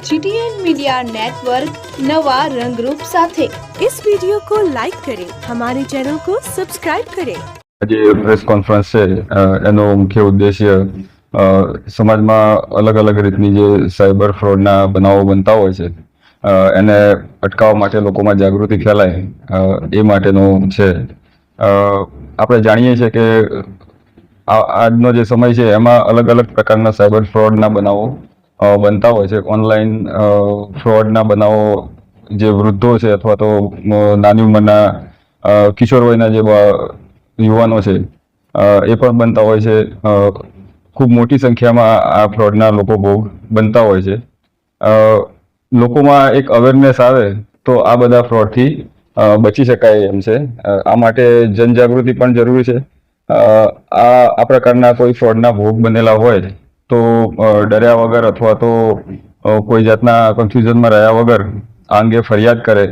GTN media network नवा रंगरूप साथे इस वीडियो को लाइक करें हमारे चैनल को सब्सक्राइब करें આજે પ્રેસ કોન્ફરન્સ છે અ, એનો મુખ્ય ઉદ્દેશ્ય અ, સમાજમાં અલગ અલગ રીતની જે સાયબર ફ્રોડના બનાવો બનતા હોય છે અ, એને અટકાવવા માટે લોકોમાં જાગૃતિ ફેલાય અ, એ માટેનો છે અ, આપણે જાણીએ છીએ કે આ- આજનો જે સમય છે એમાં અલગ અલગ પ્રકારના સાયબર ફ્રોડના બનાવો અ, બનતા હોય છે. ઓનલાઈન ફ્રોડના બનાવો જે વૃદ્ધો છે અથવા તો નાની ઉંમરના કિશોર વયના જે યુવાનો છે એ પણ બનતા હોય છે. ખૂબ મોટી સંખ્યામાં આ ફ્રોડના લોકો ભોગ બનતા હોય છે. લોકોમાં એક અવેરનેસ આવે તો આ બધા ફ્રોડથી બચી શકાય એમ છે. આ માટે જનજાગૃતિ પણ જરૂરી છે. આ આ પ્રકારના કોઈ ફ્રોડના ભોગ બનેલા હોય તો ડર્યા વગર અથવા તો કોઈ જાતના કન્ફ્યુઝનમાં રહ્યા વગર આ અંગે ફરિયાદ કરે.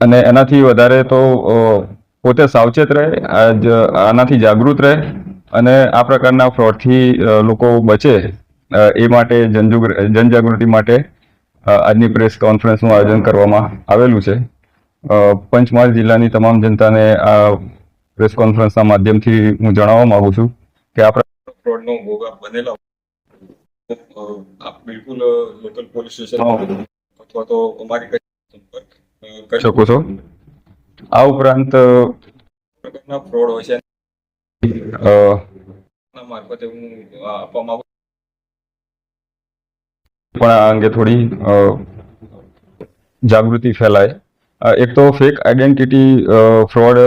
અને એનાથી વધારે તો પોતે સાવચેત રહે આનાથી જાગૃત રહે અને આ પ્રકારના ફ્રોડથી લોકો બચે. એ માટે જનજાગૃતિ માટે આજની પ્રેસ કોન્ફરન્સનું આયોજન કરવામાં આવેલું છે. પંચમહાલ જિલ્લાની તમામ જનતાને આ પ્રેસ કોન્ફરન્સના માધ્યમથી હું જણાવવા માગું છું કે આ ફ્રોડનો ભોગ આપ બનેલા આપ બિલકુલ લોકલ પોલીસ સ્ટેશન અથવા તો અમારી સંપર્ક કરી શકો છો. આ ઉપરાંત પ્રકારના ફ્રોડ હોય છે. મારફતે હું આપવામાં આપવા પણ આ અંગે થોડી જાગૃતિ ફેલાય. એક તો ફેક આઈડેન્ટિટી ફ્રોડ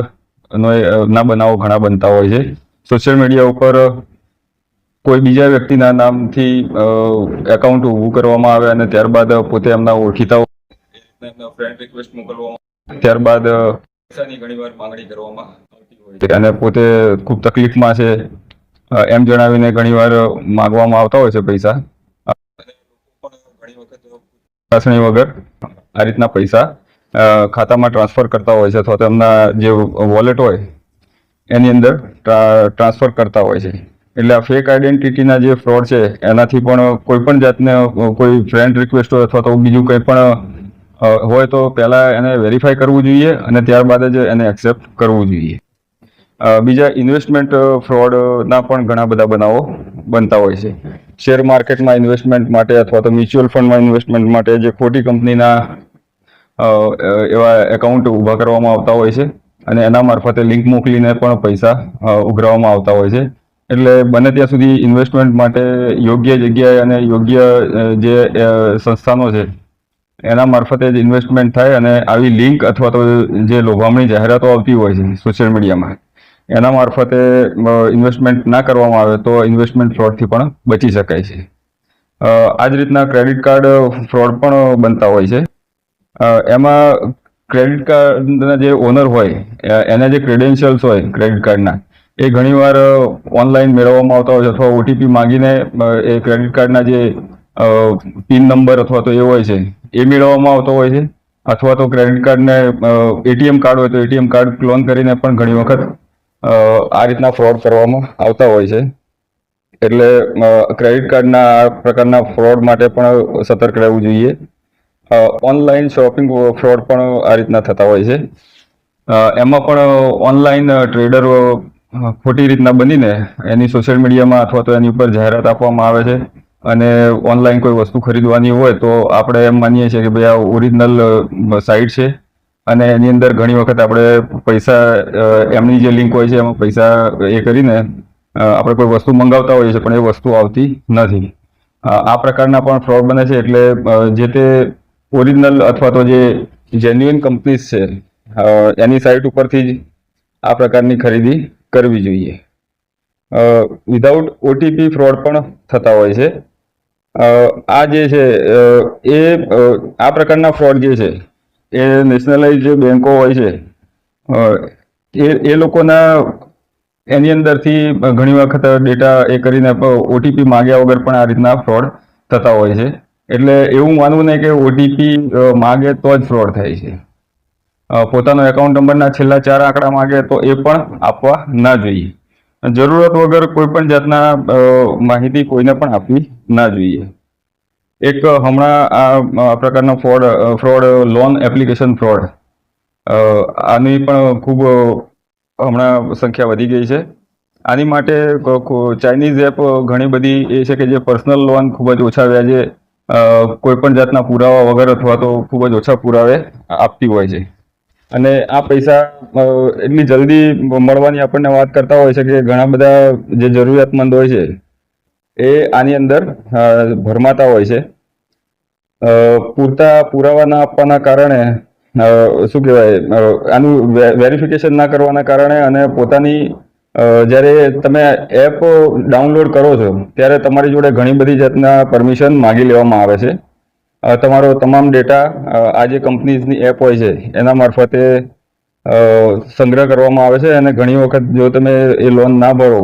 નો ના બનાવો ઘણા બનતા હોય છે. સોશિયલ મીડિયા ઉપર કોઈ બીજા વ્યક્તિના નામથી એકાઉન્ટ ઊભું કરવામાં આવે અને ત્યારબાદ પોતે એમના ઓળખીતાઓ એમના ફ્રેન્ડ રિક્વેસ્ટ મોકલવામાં ત્યારબાદ પૈસાની ઘણીવાર માંગણી કરવામાં આવતી અને પોતે ખૂબ તકલીફમાં છે. એમ જણાવીને ઘણીવાર માંગવામાં આવતા હોય છે પૈસા. ચકાસણી વગર આ રીતના પૈસા ખાતામાં ટ્રાન્સફર કરતા હોય છે અથવા તો એમના જે વોલેટ હોય, એની અંદર ટ્રાન્સફર કરતા હોય છે. એટલે આ ફેક આઈડેન્ટિટીના જે ફ્રોડ છે, એનાથી પણ કોઈ પણ જાતને કોઈ ફ્રેન્ડ રિક્વેસ્ટ હોય અથવા તો બીજું કંઈ પણ હોય તો પહેલાં એને વેરીફાઈ કરવું જોઈએ અને ત્યારબાદ જ એને એક્સેપ્ટ કરવું જોઈએ. બીજા ઇન્વેસ્ટમેન્ટ ફ્રોડના પણ ઘણા બધા બનાવો બનતા હોય છે. શેર માર્કેટમાં ઇન્વેસ્ટમેન્ટ માટે અથવા તો મ્યુચ્યુઅલ ફંડમાં ઇન્વેસ્ટમેન્ટ માટે જે ખોટી કંપનીના એવા એકાઉન્ટ ઊભા કરવામાં આવતા હોય છે અને એના મારફતે લિંક મોકલીને પણ પૈસા ઉઘરાવવામાં આવતા હોય છે. એટલે બને ત્યાં સુધી ઇન્વેસ્ટમેન્ટ માટે યોગ્ય જગ્યાએ અને યોગ્ય જે સંસ્થાનો છે, એના મારફતે જ ઇન્વેસ્ટમેન્ટ થાય અને આવી લિંક અથવા તો જે લોભામણી જાહેરાતો આવતી હોય છે સોશિયલ મીડિયામાં એના મારફતે ઇન્વેસ્ટમેન્ટ ના કરવામાં આવે તો ઇન્વેસ્ટમેન્ટ ફ્રોડથી પણ બચી શકાય છે. આ જ રીતના ક્રેડિટ કાર્ડ ફ્રોડ પણ બનતા હોય છે. એમાં ક્રેડિટ કાર્ડના જે ઓનર હોય એના જે ક્રેડેન્શિયલ્સ હોય ક્રેડિટ કાર્ડના એ ઘણીવાર ઓનલાઈન મેળવવામાં આવતા હોય છે અથવા ઓટીપી માંગીને એ ક્રેડિટ કાર્ડના જે પિન નંબર અથવા તો એ હોય છે, એ મેળવવામાં આવતો હોય છે. અથવા તો ક્રેડિટ કાર્ડને એટીએમ કાર્ડ હોય તો એટીએમ કાર્ડ ક્લોન કરીને પણ ઘણી વખત આ રીતના ફ્રોડ કરવામાં આવતા હોય છે. એટલે ક્રેડિટ કાર્ડના આ પ્રકારના ફ્રોડ માટે પણ સતર્ક રહેવું જોઈએ. ઓનલાઈન શોપિંગ ફ્રોડ પણ આ રીતના થતા હોય છે. એમાં પણ ઓનલાઈન ટ્રેડર ખોટી રીતના બનીને એની સોશિયલ મીડિયામાં અથવા તો એની ઉપર જાહેરાત આપવામાં આવે છે અને ઓનલાઈન કોઈ વસ્તુ ખરીદવાની હોય તો આપણે એમ માનીએ છીએ કે ભાઈ આ ઓરિજિનલ સાઇટ છે અને એની અંદર ઘણી વખત આપણે પૈસા એમની જે લિંક હોય છે એમાં પૈસા, એ કરીને આપણે કોઈ વસ્તુ મંગાવતા હોઈએ છીએ પણ એ વસ્તુ આવતી નથી. આ પ્રકારના પણ ફ્રોડ બને છે એટલે જે તે ઓરિજિનલ અથવા તો જે જેન્યુઇન કંપનીઝ છે એની સાઇટ ઉપરથી જ આ પ્રકારની ખરીદી કરવી જોઈએ. વિધાઉટ ઓટીપી ફ્રોડ પણ થતા હોય છે. આ જે છે એ આ પ્રકારના ફ્રોડ જે છે, એ નેશનલાઇઝ જે બેન્કો હોય છે એ એ લોકોના એની અંદરથી ઘણી વખત ડેટા એ કરીને ઓટીપી માગ્યા વગર પણ આ રીતના ફ્રોડ થતા હોય છે. એટલે એવું માનવું નહીં કે ઓટીપી માગે તો જ ફ્રોડ થાય છે. પોતાનો એકાઉન્ટ નંબરના છેલ્લા ચાર આંકડા માગે તો એ પણ આપવા ના જોઈએ. જરૂરત વગર કોઈ પણ જાતના માહિતી કોઈને પણ આપવી ના જોઈએ. એક, હમણાં આ પ્રકારનો fraud fraud, loan application fraud. આની પણ ખૂબ હમણાં સંખ્યા વધી ગઈ છે. આની માટે ચાઇનીઝ એપ ઘણી બધી એ છે કે જે પર્સનલ લોન ખૂબ જ ઓછા વ્યાજે કોઈ પણ જાતના પુરાવા વગર અથવા તો ખૂબ જ ઓછા પુરાવે આપતી હોય છે. અને આ પૈસા એટલી જલ્દી મળવાની આપણને વાત કરતા હોય છે કે ઘણા બધા જે જરૂરિયાતમંદ હોય છે, એ આની અંદર ભરમાતા હોય છે. પૂરતા પુરાવા ના આપવાના કારણે શું કહેવાય આનું વેરિફિકેશન ના કરવાના કારણે અને પોતાની જ્યારે તમે એપ ડાઉનલોડ કરો છો, ત્યારે તમારી જોડે ઘણી બધી જાતના પરમિશન માગી લેવામાં આવે છે. તમારો તમામ ડેટા આ જે કંપનીઝની એપ હોય છે, એના મારફતે સંગ્રહ કરવામાં આવે છે અને ઘણી વખત જો તમે એ લોન ના ભરો,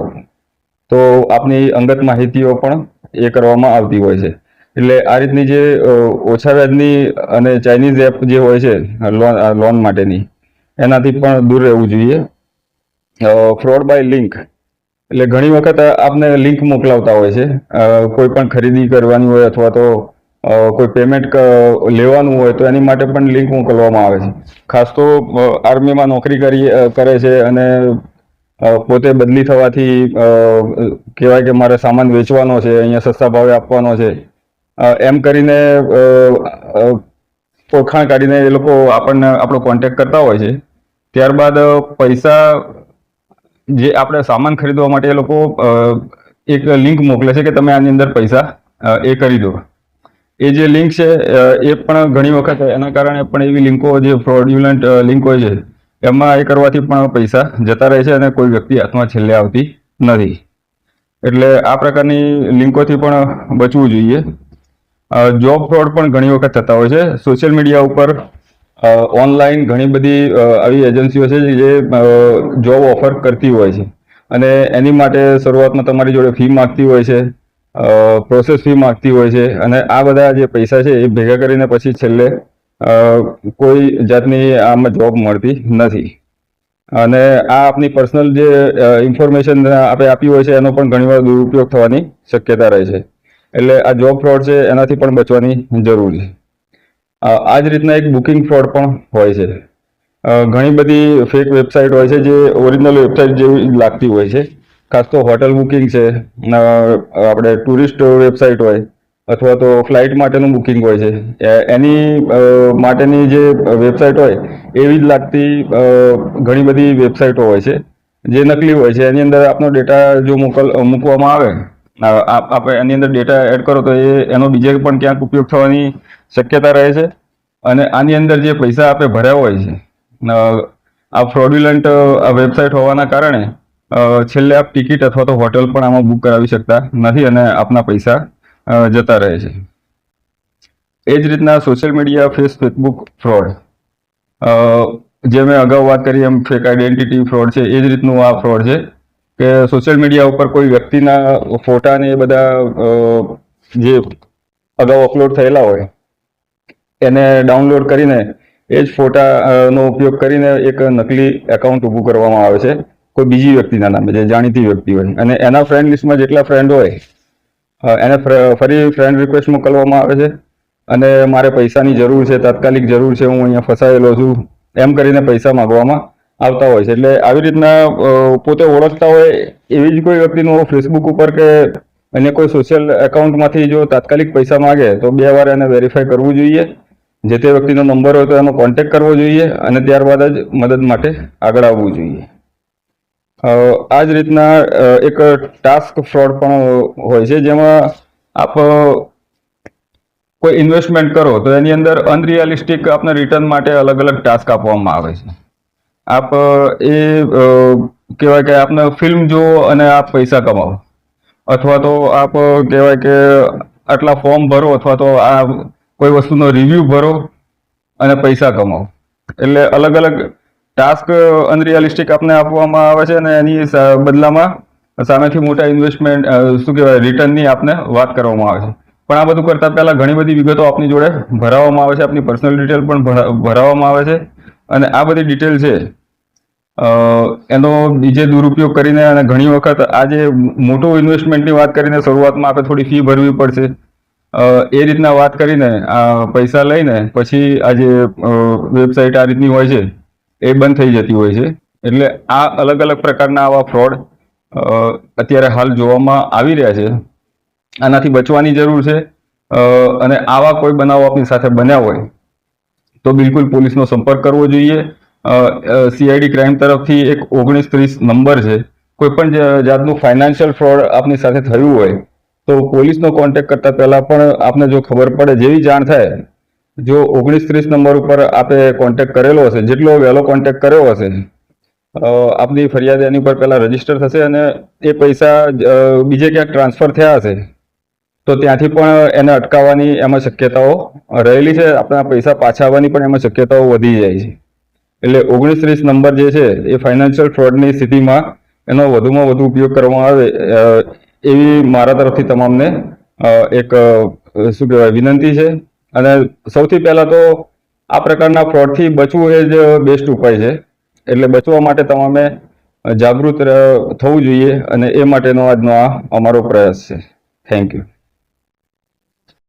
તો આપની અંગત માહિતીઓ પણ એ કરવામાં આવતી હોય છે. એટલે આ રીતની જે ઓછા વ્યાજની અને ચાઇનીઝ એપ જે હોય છે, લોન લોન માટેની, એનાથી પણ દૂર રહેવું જોઈએ. ફ્રોડ બાય લિંક, એટલે ઘણી વખત આપને લિંક મોકલાવતા હોય છે કોઈ પણ ખરીદી કરવાની હોય અથવા તો કોઈ પેમેન્ટ લેવાનું હોય તો એની માટે પણ લિંક મોકલવામાં આવે છે. ખાસ તો આર્મીમાં નોકરી કરી કરે છે અને પોતે બદલી થવાથી કહેવાય કે મારે સામાન વેચવાનો છે, અહીંયા સસ્તા ભાવે આપવાનો છે. એમ કરીને ઓળખાણ કાઢીને એ લોકો આપણને, આપણો કોન્ટેક્ટ કરતા હોય છે. ત્યારબાદ પૈસા જે આપણે સામાન ખરીદવા માટે એ લોકો એક લિંક મોકલે છે કે તમે આની અંદર પૈસા એ કરી દો. એ જે લિંક છે એ પણ ઘણી વખત એના કારણે પણ એવી લિંકો જે ફ્રોડ્યુલન્ટ લિંક હોય છે, એમાં એ કરવાથી પણ પૈસા જતા રહે છે અને કોઈ વ્યક્તિ હાથમાં છેલ્લે આવતી નથી. એટલે આ પ્રકારની લિંકોથી પણ બચવું જોઈએ. જોબ ફ્રોડ પણ ઘણી વખત થતા હોય છે. સોશિયલ મીડિયા ઉપર ઓનલાઈન ઘણી બધી આવી એજન્સીઓ છે જે જોબ ઓફર કરતી હોય છે. અને એની માટે શરૂઆતમાં તમારી જોડે ફી માગતી હોય છે. પ્રોસેસ ફી માગતી હોય છે. અને આ બધા જે પૈસા છે એ ભેગા કરીને પછી છેલ્લે કોઈ જાતની આમાં જોબ મળતી નથી. અને આ આપની પર્સનલ જે ઇન્ફોર્મેશન આપણે આપી હોય છે, એનો પણ ઘણીવાર દુરુપયોગ થવાની શક્યતા રહે છે. એટલે આ જોબ ફ્રોડ છે, એનાથી પણ બચવાની જરૂર છે. આ જ રીતના એક બુકિંગ ફ્રોડ પણ હોય છે. ઘણી બધી ફેક વેબસાઇટ હોય છે, જે ઓરિજિનલ વેબસાઇટ જેવી લાગતી હોય છે. ખાસ તો હોટલ બુકિંગ છે આપણે ટુરિસ્ટ વેબસાઇટ હોય, અથવા તો ફ્લાઇટ માટેનું બુકિંગ હોય છે. એની માટેની જે વેબસાઇટ હોય, એવી જ લાગતી ઘણી બધી વેબસાઇટો હોય છે. જે નકલી હોય છે, એની અંદર આપનો ડેટા જો મોકલ, મૂકવામાં આવે આપ આપણે એની અંદર ડેટા એડ કરો તો એ, એનો બીજે પણ ક્યાંક ઉપયોગ થવાની શક્યતા રહે છે. અને આની અંદર જે પૈસા આપણે ભર્યા હોય છે આ ફ્રોડ્યુલન્ટ વેબસાઇટ હોવાના કારણે છેલ્લે આપ ટિકિટ અથવા તો હોટલ પણ આમાં બુક કરાવી શકતા નથી અને આપના પૈસા જતા રહે છે. એ જ રીતના social media, face, facebook fraud. જે મેં અગાઉ વાત કરી, એમ ફેક આઈડેન્ટિટી ફ્રોડ છે, એ જ રીતનું આ ફ્રોડ છે કે સોશિયલ મીડિયા ઉપર કોઈ વ્યક્તિના ફોટા ને એ બધા જે અગાઉ અપલોડ થયેલા હોય, એને ડાઉનલોડ કરીને એ જ ફોટા નો ઉપયોગ કરીને એક નકલી એકાઉન્ટ ઊભું કરવામાં આવે છે. કોઈ બીજી વ્યક્તિના નામે, જે જાણીતી વ્યક્તિ હોય. અને એના ફ્રેન્ડ લિસ્ટમાં જેટલા ફ્રેન્ડ હોય એને ફરી ફ્રેન્ડ રિક્વેસ્ટ મોકલવામાં આવે છે. અને મારે પૈસાની જરૂર છે, તાત્કાલિક જરૂર છે, હું અહીંયા ફસાયેલો છું, એમ કરીને પૈસા માગવામાં આવતા હોય છે. એટલે આવી રીતના પોતે ઓળખતા હોય એવી જ કોઈ વ્યક્તિનું ફેસબુક ઉપર કે અન્ય કોઈ સોશિયલ એકાઉન્ટમાંથી જો તાત્કાલિક પૈસા માગે, તો બે વાર એને વેરીફાઈ કરવું જોઈએ. જે તે વ્યક્તિનો નંબર હોય તો એનો કોન્ટેક્ટ કરવો જોઈએ અને ત્યારબાદ જ મદદ માટે આગળ આવવું જોઈએ. આ જ રીતના એક ટાસ્ક ફ્રોડ પણ હોય છે, જેમાં આપ કોઈ ઇન્વેસ્ટમેન્ટ કરો, તો એની અંદર અનરિયાલિસ્ટિક આપને રિટર્ન માટે અલગ અલગ ટાસ્ક આપવામાં આવે છે. આપ, એ કહેવાય કે આપને ફિલ્મ જુઓ અને આપ પૈસા કમાવો. અથવા તો આપ કહેવાય કે આટલા ફોર્મ ભરો, અથવા તો આ કોઈ વસ્તુનો રિવ્યૂ ભરો અને પૈસા કમાવો. એટલે અલગ અલગ ટાસ્ક અનરિયાલિસ્ટિક આપને આપવામાં આવે છે અને એની બદલામાં સામેથી મોટા ઇન્વેસ્ટમેન્ટ શું કહેવાય રિટર્નની આપને વાત કરવામાં આવે છે. પણ આ બધું કરતાં પહેલાં ઘણી બધી વિગતો આપની જોડે ભરાવવામાં આવે છે. આપની પર્સનલ ડિટેલ પણ ભરા- ભરાવવામાં આવે છે. અને આ બધી ડિટેલ છે એનો બીજે દુરુપયોગ કરીને અને ઘણી વખત આ જે મોટું ઇન્વેસ્ટમેન્ટની વાત કરીને શરૂઆતમાં આપણે થોડી ફી ભરવી પડશે. એ રીતના વાત કરીને આ પૈસા લઈને પછી આ જે વેબસાઇટ આ રીતની હોય છે એ બંધ થઈ જતી હોય છે. એટલે આ અલગ અલગ પ્રકારના આવા ફ્રોડ અત્યારે હાલ જોવામાં આવી રહ્યા છે. આનાથી બચવાની જરૂર છે અને આવા કોઈ બનાવો આપની સાથે બન્યા હોય, તો બિલકુલ પોલીસનો સંપર્ક કરવો જોઈએ. સીઆઈડી ક્રાઇમ તરફથી એક ઓગણીસ ત્રીસ નંબર છે. કોઈ પણ જાતનું ફાઇનાન્શિયલ ફ્રોડ આપની સાથે થયું હોય, તો પોલીસનો કોન્ટેક્ટ કરતા પહેલા પણ આપને જો ખબર પડે જેવી જાણ થાય જો ઓગણીસ ત્રીસ નંબર ઉપર આપે કોન્ટેક કરેલો હશે, જેટલો વહેલો કોન્ટેક કર્યો હશે આપની ફરિયાદ એની ઉપર પહેલાં રજિસ્ટર થશે અને એ પૈસા બીજે ક્યાંક ટ્રાન્સફર થયા હશે, તો ત્યાંથી પણ એને અટકાવવાની એમાં શક્યતાઓ રહેલી છે, આપણા પૈસા પાછા આવવાની પણ એમાં શક્યતાઓ વધી જાય છે. એટલે ઓગણીસ ત્રીસ નંબર જે છે, એ ફાઇનાન્શિયલ ફ્રોડની સ્થિતિમાં એનો વધુમાં વધુ ઉપયોગ કરવામાં આવે એવી મારા તરફથી તમામને એક શું કહેવાય, વિનંતી છે. અને સૌથી પહેલાં તો આ પ્રકારના ફ્રોડથી બચવું એ જ બેસ્ટ ઉપાય છે. એટલે બચવા માટે તમામે જાગૃત થવું જોઈએ અને એ માટેનો આજનો આ અમારો પ્રયાસ છે. Thank you